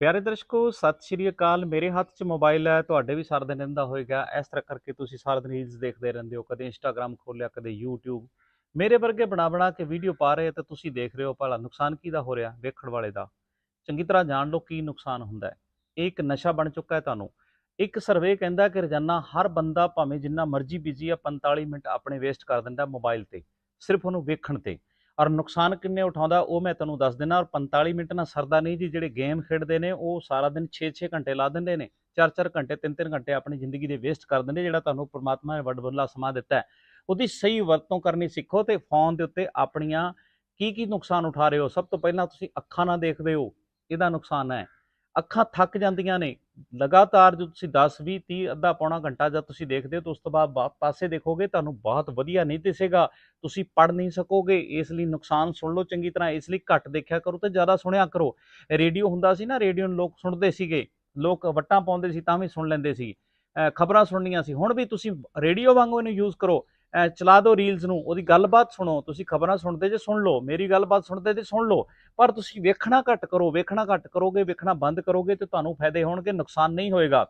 ਪਿਆਰੇ ਦਰਸ਼ਕੋ, ਸਤਿ ਸ਼੍ਰੀ ਅਕਾਲ। ਮੇਰੇ ਹੱਥ 'ਚ ਮੋਬਾਈਲ ਹੈ, ਤੁਹਾਡੇ ਵੀ ਸਾਰਾ ਦਿਨ ਰਹਿੰਦਾ ਹੋਏਗਾ। ਇਸ ਤਰ੍ਹਾਂ ਕਰਕੇ ਤੁਸੀਂ ਸਾਰਾ ਦਿਨ ਰੀਲਸ ਦੇਖਦੇ ਰਹਿੰਦੇ ਹੋ, ਕਦੇ ਇੰਸਟਾਗ੍ਰam ਖੋਲਿਆ ਕਦੇ YouTube ਮੇਰੇ ਵਰਗੇ ਬਣਾ ਬਣਾ ਕੇ ਵੀਡੀਓ ਪਾ ਰਹੇ ਤੇ ਤੁਸੀਂ ਦੇਖ ਰਹੇ ਹੋ ਭਲਾ ਨੁਕਸਾਨ ਕਿਹਦਾ ਹੋ ਰਿਹਾ ਵੇਖਣ ਵਾਲੇ ਦਾ। ਚੰਗੀ ਤਰ੍ਹਾਂ ਜਾਣ ਲਓ ਕੀ ਨੁਕਸਾਨ ਹੁੰਦਾ ਹੈ। ਇਹ ਇੱਕ ਨਸ਼ਾ ਬਣ ਚੁੱਕਾ ਹੈ ਤੁਹਾਨੂੰ। ਇੱਕ ਸਰਵੇ ਕਹਿੰਦਾ ਕਿ ਰੋਜ਼ਾਨਾ ਹਰ ਬੰਦਾ ਭਾਵੇਂ ਜਿੰਨਾ ਮਰਜ਼ੀ ਬਿਜ਼ੀ ਆ 45 ਮਿੰਟ ਆਪਣੇ ਵੇਸਟ ਕਰ ਦਿੰਦਾ ਮੋਬਾਈਲ ਤੇ, ਸਿਰਫ ਉਹਨੂੰ ਵੇਖਣ ਤੇ। ਔਰ ਨੁਕਸਾਨ ਕਿੰਨੇ ਉਠਾਉਂਦਾ ਉਹ ਮੈਂ ਤੁਹਾਨੂੰ ਦੱਸ ਦਿੰਦਾ ਔਰ 45 ਮਿੰਟ ਨਾਲ ਸਰਦਾ ਨਹੀਂ ਜੀ, ਜਿਹੜੇ ਗੇਮ ਖੇਡਦੇ ਨੇ ਉਹ ਸਾਰਾ ਦਿਨ 6-6 ਘੰਟੇ ਲਾ ਦਿੰਦੇ ਨੇ 4-4 ਘੰਟੇ 3-3 ਘੰਟੇ ਆਪਣੀ ਜ਼ਿੰਦਗੀ ਦੇ ਵੇਸਟ ਕਰ ਦਿੰਦੇ ਜਿਹੜਾ ਤੁਹਾਨੂੰ ਪਰਮਾਤਮਾ ਨੇ ਵੱਡਵੱਲਾ ਸਮਾਂ ਦਿੱਤਾ ਉਹਦੀ ਸਹੀ ਵਰਤੋਂ ਕਰਨੀ ਸਿੱਖੋ ਤੇ ਫੋਨ ਦੇ ਉੱਤੇ ਆਪਣੀਆਂ ਕੀ ਕੀ ਨੁਕਸਾਨ ਉਠਾ ਰਹੇ ਹੋ, ਸਭ ਤੋਂ ਪਹਿਲਾਂ ਤੁਸੀਂ ਅੱਖਾਂ ਨਾਲ ਦੇਖਦੇ ਹੋ ਇਹਦਾ ਨੁਕਸਾਨ ਹੈ? ਅੱਖਾਂ ਥੱਕ ਜਾਂਦੀਆਂ ਨੇ। ਲਗਾਤਾਰ ਜੋ ਤੁਸੀਂ 10 20 30 ਅੱਧਾ ਪੌਣਾ ਘੰਟਾ ਜਦ ਤੁਸੀਂ ਦੇਖਦੇ ਹੋ, ਤਾਂ ਉਸ ਤੋਂ ਬਾਅਦ ਬਾ- ਪਾਸੇ ਦੇਖੋਗੇ, ਤੁਹਾਨੂੰ ਬਹੁਤ ਵਧੀਆ ਨਹੀਂ ਦਿਸੇਗਾ। ਤੁਸੀਂ ਪੜ ਨਹੀਂ ਸਕੋਗੇ, ਇਸ ਲਈ ਨੁਕਸਾਨ ਸੁਣ ਲਓ ਚੰਗੀ ਤਰ੍ਹਾਂ, ਇਸ ਲਈ ਘੱਟ ਦੇਖਿਆ ਕਰੋ ਤੇ ਜ਼ਿਆਦਾ ਸੁਣਿਆ ਕਰੋ। ਰੇਡੀਓ ਹੁੰਦਾ ਸੀ ਨਾ, ਰੇਡੀਓ ਨੂੰ ਲੋਕ ਸੁਣਦੇ ਸੀਗੇ। ਲੋਕ ਵੱਟਾਂ ਪਾਉਂਦੇ ਸੀ ਤਾਂ ਵੀ ਸੁਣ ਲੈਂਦੇ ਸੀ। ਖਬਰਾਂ ਸੁਣਨੀਆਂ ਸੀ। ਹੁਣ ਵੀ ਤੁਸੀਂ ਰੇਡੀਓ ਵਾਂਗੂ ਇਹਨੂੰ ਯੂਜ਼ ਕਰੋ। ਚਲਾ ਦਿਓ ਰੀਲਸ ਨੂੰ, ਉਹਦੀ ਗੱਲਬਾਤ ਸੁਣੋ, ਤੁਸੀਂ ਖਬਰਾਂ ਸੁਣਦੇ ਜੇ ਸੁਣ ਲਓ, ਮੇਰੀ ਗੱਲਬਾਤ ਸੁਣਦੇ ਜੇ ਸੁਣ ਲਓ, ਪਰ ਤੁਸੀਂ ਵੇਖਣਾ ਘੱਟ ਕਰੋ, ਵੇਖਣਾ ਘੱਟ ਕਰੋਗੇ, ਵੇਖਣਾ ਬੰਦ ਕਰੋਗੇ ਤੇ ਤੁਹਾਨੂੰ ਫਾਇਦੇ ਹੋਣਗੇ, ਨੁਕਸਾਨ ਨਹੀਂ ਹੋਏਗਾ।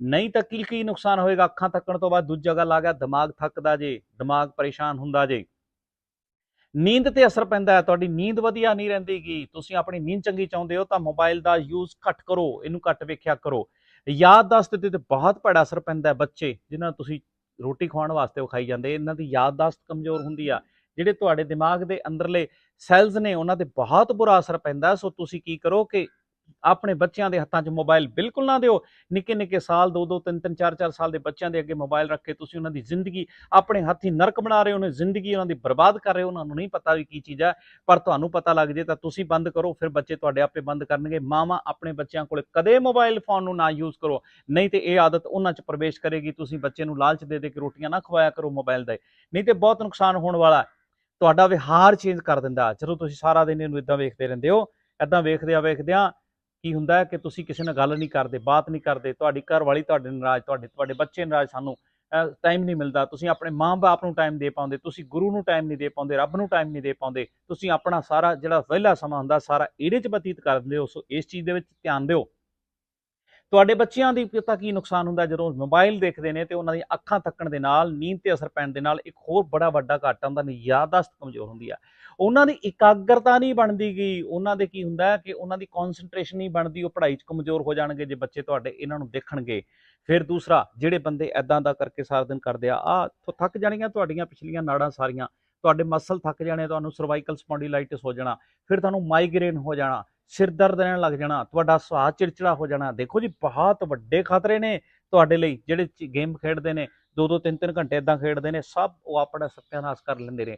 ਨਹੀਂ ਤਾਂ ਕੀ ਕੀ ਨੁਕਸਾਨ ਹੋਏਗਾ? ਅੱਖਾਂ ਥੱਕਣ ਤੋਂ ਬਾਅਦ ਦੂਜਾ ਗੱਲ ਆ ਗਿਆ, ਦਿਮਾਗ ਥੱਕਦਾ ਜੇ, ਦਿਮਾਗ ਪਰੇਸ਼ਾਨ ਹੁੰਦਾ ਜੇ। ਨੀਂਦ ਤੇ ਅਸਰ ਪੈਂਦਾ ਹੈ, ਤੁਹਾਡੀ ਨੀਂਦ ਵਧੀਆ ਨਹੀਂ ਰਹਿੰਦੀਗੀ, ਤੁਸੀਂ ਆਪਣੀ ਨੀਂਦ ਚੰਗੀ ਚਾਹੁੰਦੇ ਹੋ ਤਾਂ ਮੋਬਾਈਲ ਦਾ ਯੂਜ਼ ਘੱਟ ਕਰੋ, ਇਹਨੂੰ ਘੱਟ ਵੇਖਿਆ ਕਰੋ। ਯਾਦਦਾਸ਼ਤ ਤੇ ਤੇ ਬਹੁਤ ਭੈੜਾ ਅਸਰ ਪੈਂਦਾ ਹੈ ਬੱਚੇ, ਜਿਨ੍ਹਾਂ ਨੂੰ ਤੁਸੀਂ ਰੋਟੀ ਖਵਾਉਣ ਵਾਸਤੇ ਉਹ ਖਾਈ ਜਾਂਦੇ ਇਹਨਾਂ ਦੀ ਯਾਦਦਾਸ਼ਤ ਕਮਜ਼ੋਰ ਹੁੰਦੀ ਆ। ਜਿਹੜੇ ਤੁਹਾਡੇ ਦਿਮਾਗ ਦੇ ਅੰਦਰਲੇ ਸੈਲਸ ਨੇ, ਉਹਨਾਂ ਤੇ ਬਹੁਤ ਬੁਰਾ ਅਸਰ ਪੈਂਦਾ ਸੋ ਤੁਸੀਂ ਕੀ ਕਰੋ ਕਿ ਆਪਣੇ ਬੱਚਿਆਂ ਦੇ ਹੱਥਾਂ 'ਚ ਮੋਬਾਈਲ ਬਿਲਕੁਲ ਨਾ ਦਿਓ। ਨਿੱਕੇ ਨਿੱਕੇ ਸਾਲ 2 2 3 3 4 4 ਸਾਲ ਦੇ ਬੱਚਿਆਂ ਦੇ ਅੱਗੇ ਮੋਬਾਈਲ ਰੱਖ ਕੇ ਤੁਸੀਂ ਉਹਨਾਂ ਦੀ ਜ਼ਿੰਦਗੀ ਆਪਣੇ ਹੱਥੀਂ ਨਰਕ ਬਣਾ ਰਹੇ ਹੋ, ਉਹਨਾਂ ਦੀ ਜ਼ਿੰਦਗੀ ਉਹਨਾਂ ਦੀ ਬਰਬਾਦ ਕਰ ਰਹੇ ਹੋ, ਉਹਨਾਂ ਨੂੰ ਨਹੀਂ ਪਤਾ ਵੀ ਕੀ ਚੀਜ਼ ਹੈ। ਪਰ ਤੁਹਾਨੂੰ ਪਤਾ ਲੱਗ ਜੇ ਤਾਂ ਤੁਸੀਂ ਬੰਦ ਕਰੋ, ਫਿਰ ਬੱਚੇ ਤੁਹਾਡੇ ਆਪੇ ਬੰਦ ਕਰਨਗੇ। ਮਾਵਾਂ ਆਪਣੇ ਬੱਚਿਆਂ ਕੋਲ ਕਦੇ ਮੋਬਾਈਲ ਫੋਨ ਨੂੰ ਨਾ ਯੂਜ਼ ਕਰੋ। ਨਹੀਂ ਤੇ ਇਹ ਆਦਤ ਉਹਨਾਂ 'ਚ ਪ੍ਰਵੇਸ਼ ਕਰੇਗੀ, ਤੁਸੀਂ ਬੱਚੇ ਨੂੰ ਲਾਲਚ ਦੇ ਦੇ ਕੇ ਰੋਟੀਆਂ ਨਾ ਖਵਾਇਆ ਕਰੋ ਮੋਬਾਈਲ ਦੇ। ਨਹੀਂ ਤੇ ਬਹੁਤ ਨੁਕਸਾਨ ਹੋਣ ਵਾਲਾ ਤੁਹਾਡਾ ਵਿਹਾਰ ਚੇਂਜ ਕਰ ਦਿੰਦਾ। ਜਦੋਂ ਤੁਸੀਂ ਸਾਰਾ ਦਿਨ ਇਹਨੂੰ ਇਦਾਂ ਵੇਖਦੇ ਰਹਿੰਦੇ ਹੋ ਇਦਾਂ ਵੇਖਦੇ ਆ ਵੇਖਦੇ ਕੀ ਹੁੰਦਾ ਹੈ ਕਿ ਤੁਸੀਂ ਕਿਸੇ ਨਾਲ ਗੱਲ ਨਹੀਂ ਕਰਦੇ, ਬਾਤ ਨਹੀਂ ਕਰਦੇ, ਤੁਹਾਡੀ ਘਰ ਵਾਲੀ ਤੁਹਾਡੇ ਨਾਰਾਜ਼, ਤੁਹਾਡੇ ਤੁਹਾਡੇ ਬੱਚੇ ਨਾਰਾਜ਼ ਸਾਨੂੰ ਟਾਈਮ ਨਹੀਂ ਮਿਲਦਾ, ਤੁਸੀਂ ਆਪਣੇ ਮਾਂ-ਬਾਪ ਨੂੰ ਟਾਈਮ ਦੇ ਪਾਉਂਦੇ, ਤੁਸੀਂ ਗੁਰੂ ਨੂੰ ਟਾਈਮ ਨਹੀਂ ਦੇ ਪਾਉਂਦੇ, ਰੱਬ ਨੂੰ ਟਾਈਮ ਨਹੀਂ ਦੇ ਪਾਉਂਦੇ, ਤੁਸੀਂ ਆਪਣਾ ਸਾਰਾ ਜਿਹੜਾ ਵਿਹਲਾ ਸਮਾਂ ਹੁੰਦਾ, ਸਾਰਾ ਇਹਦੇ 'ਚ ਬਤੀਤ ਕਰ ਦਿੰਦੇ ਹੋ, ਸੋ ਇਸ ਚੀਜ਼ ਦੇ ਵਿੱਚ ਧਿਆਨ ਦਿਓ। ਤੁਹਾਡੇ ਬੱਚਿਆਂ ਦੀ ਪਤਾ ਕੀ ਨੁਕਸਾਨ ਹੁੰਦਾ ਜਦੋਂ ਮੋਬਾਈਲ ਦੇਖਦੇ ਨੇ ਤੇ ਉਹਨਾਂ ਦੀਆਂ ਅੱਖਾਂ ਥੱਕਣ ਦੇ ਨਾਲ, ਨੀਂਦ ਤੇ ਅਸਰ ਪੈਣ ਦੇ ਨਾਲ ਇੱਕ ਹੋਰ ਬੜਾ ਵੱਡਾ ਘਾਟਾ ਹੁੰਦਾ ਨੇ ਯਾਦਦਾਸ਼ਤ ਕਮਜ਼ੋਰ ਹੁੰਦੀ ਆ। ਉਹਨਾਂ ਦੀ ਇਕਾਗਰਤਾ ਨਹੀਂ ਬਣਦੀ ਗਈ ਉਹਨਾਂ ਦੇ ਕੀ ਹੁੰਦਾ ਕਿ ਉਹਨਾਂ ਦੀ ਕਨਸੈਂਟਰੇਸ਼ਨ ਨਹੀਂ ਬਣਦੀ, ਉਹ ਪੜ੍ਹਾਈ 'ਚ ਕਮਜ਼ੋਰ ਹੋ ਜਾਣਗੇ ਜੇ ਬੱਚੇ ਤੁਹਾਡੇ ਇਹਨਾਂ ਨੂੰ ਦੇਖਣਗੇ। ਫਿਰ ਦੂਸਰਾ, ਜਿਹੜੇ ਬੰਦੇ ਐਦਾਂ ਦਾ ਕਰਕੇ ਸਾਰਾ ਦਿਨ ਕਰਦੇ ਆ ਆ ਥੱਕ ਜਾਣੀਆਂ ਤੁਹਾਡੀਆਂ ਪਿਛਲੀਆਂ ਨਾੜਾਂ ਸਾਰੀਆਂ। ਤੁਹਾਡੇ ਮਸਲ ਥੱਕ ਜਾਣੇ ਤੁਹਾਨੂੰ ਸਰਵਾਈਕਲ ਸਪੌਂਡੀਲਾਈਟਿਸ ਹੋ ਜਾਣਾ, ਫਿਰ ਤੁਹਾਨੂੰ ਮਾਈਗ੍ਰੇਨ ਹੋ ਜਾਣਾ। ਸਿਰ ਦਰਦ ਰਹਿਣ ਲੱਗ ਜਾਣਾ, ਤੁਹਾਡਾ ਸੁਆਹ ਚਿੜਚਿੜਾ ਹੋ ਜਾਣਾ। ਦੇਖੋ ਜੀ, ਬਹੁਤ ਵੱਡੇ ਖਤਰੇ ਨੇ ਤੁਹਾਡੇ ਲਈ, ਜਿਹੜੇ ਗੇਮ ਖੇਡਦੇ ਨੇ ਦੋ ਦੋ ਤਿੰਨ ਤਿੰਨ ਘੰਟੇ ਇਦਾਂ ਖੇਡਦੇ ਨੇ, ਸਭ ਉਹ ਆਪਣਾ ਸਤਿਆਨਾਸ਼ ਕਰ ਲੈਂਦੇ ਨੇ।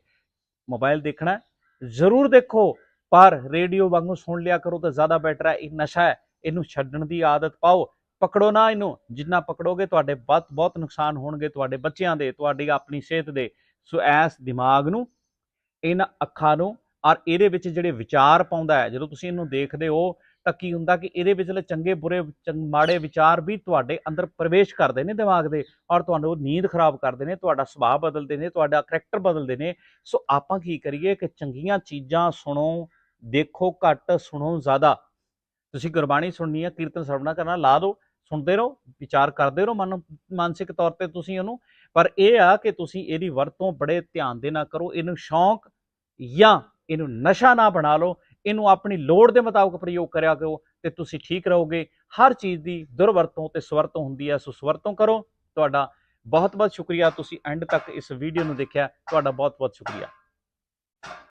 ਮੋਬਾਈਲ ਦੇਖਣਾ ਜ਼ਰੂਰ ਦੇਖੋ, ਪਰ ਰੇਡੀਓ ਵਾਂਗੂ ਸੁਣ ਲਿਆ ਕਰੋ ਤਾਂ ਜ਼ਿਆਦਾ ਬੈਟਰ ਹੈ, ਇਹ ਨਸ਼ਾ ਹੈ, ਇਹਨੂੰ ਛੱਡਣ ਦੀ ਆਦਤ ਪਾਓ। ਪਕੜੋ ਨਾ ਇਹਨੂੰ, ਜਿੰਨਾ ਪਕੜੋਗੇ ਤੁਹਾਡੇ ਬਹੁਤ ਬਹੁਤ ਨੁਕਸਾਨ ਹੋਣਗੇ ਤੁਹਾਡੇ ਬੱਚਿਆਂ ਦੇ, ਤੁਹਾਡੀ ਆਪਣੀ ਸਿਹਤ ਦੇ। ਸੋ ਐਸ ਦਿਮਾਗ ਨੂੰ, ਇਹਨਾਂ ਅੱਖਾਂ ਨੂੰ ਔਰ ਇਹਦੇ ਵਿੱਚ ਜਿਹੜੇ ਵਿਚਾਰ ਪਾਉਂਦਾ ਹੈ, ਜਦੋਂ ਤੁਸੀਂ ਇਹਨੂੰ ਦੇਖਦੇ ਹੋ ਤਾਂ ਕੀ ਹੁੰਦਾ ਕਿ ਇਹਦੇ ਵਿਚਲੇ ਚੰਗੇ ਬੁਰੇ ਚੰਗ- ਮਾੜੇ ਵਿਚਾਰ ਵੀ ਤੁਹਾਡੇ ਅੰਦਰ ਪ੍ਰਵੇਸ਼ ਕਰਦੇ ਨੇ ਦਿਮਾਗ ਦੇ ਔਰ ਤੁਹਾਨੂੰ ਨੀਂਦ ਖਰਾਬ ਕਰਦੇ ਨੇ, ਤੁਹਾਡਾ ਸੁਭਾਅ ਬਦਲਦੇ ਨੇ, ਤੁਹਾਡਾ ਕਰੈਕਟਰ ਬਦਲਦੇ ਨੇ। ਸੋ ਆਪਾਂ ਕੀ ਕਰੀਏ ਕਿ ਚੰਗੀਆਂ ਚੀਜ਼ਾਂ ਸੁਣੋ, ਦੇਖੋ ਘੱਟ, ਸੁਣੋ ਜ਼ਿਆਦਾ। ਤੁਸੀਂ ਗੁਰਬਾਣੀ ਸੁਣਨੀ ਹੈ, ਕੀਰਤਨ ਸਰਵਣਾ ਕਰਨਾ, ਲਾ ਦਿਓ ਸੁਣਦੇ ਰਹੋ, ਵਿਚਾਰ ਕਰਦੇ ਰਹੋ ਮਨ, ਮਾਨਸਿਕ ਤੌਰ ਤੇ ਤੁਸੀਂ ਉਹਨੂੰ। ਪਰ ਇਹ ਆ ਕਿ ਤੁਸੀਂ ਇਹਦੀ ਵਰਤੋਂ ਬੜੇ ਧਿਆਨ ਦੇ ਨਾਲ ਕਰੋ, ਇਹਨੂੰ ਸ਼ੌਂਕ ਜਾਂ ਇਹਨੂੰ ਨਸ਼ਾ ਨਾ ਬਣਾ ਲਓ, ਇਹਨੂੰ ਆਪਣੀ ਲੋੜ ਦੇ ਮੁਤਾਬਕ ਪ੍ਰਯੋਗ ਕਰਿਆ ਕਰੋ ਤੇ ਤੁਸੀਂ ਠੀਕ ਰਹੋਗੇ। ਹਰ ਚੀਜ਼ ਦੀ ਦੁਰਵਰਤੋਂ ਤੇ ਸਵਰਤੋਂ ਹੁੰਦੀ ਹੈ, ਸੋ ਸਵਰਤੋਂ ਕਰੋ। ਤੁਹਾਡਾ ਬਹੁਤ ਬਹੁਤ ਸ਼ੁਕਰੀਆ। ਤੁਸੀਂ ਐਂਡ ਤੱਕ ਇਸ ਵੀਡੀਓ ਨੂੰ ਦੇਖਿਆ। ਤੁਹਾਡਾ ਬਹੁਤ ਬਹੁਤ ਸ਼ੁਕਰੀਆ।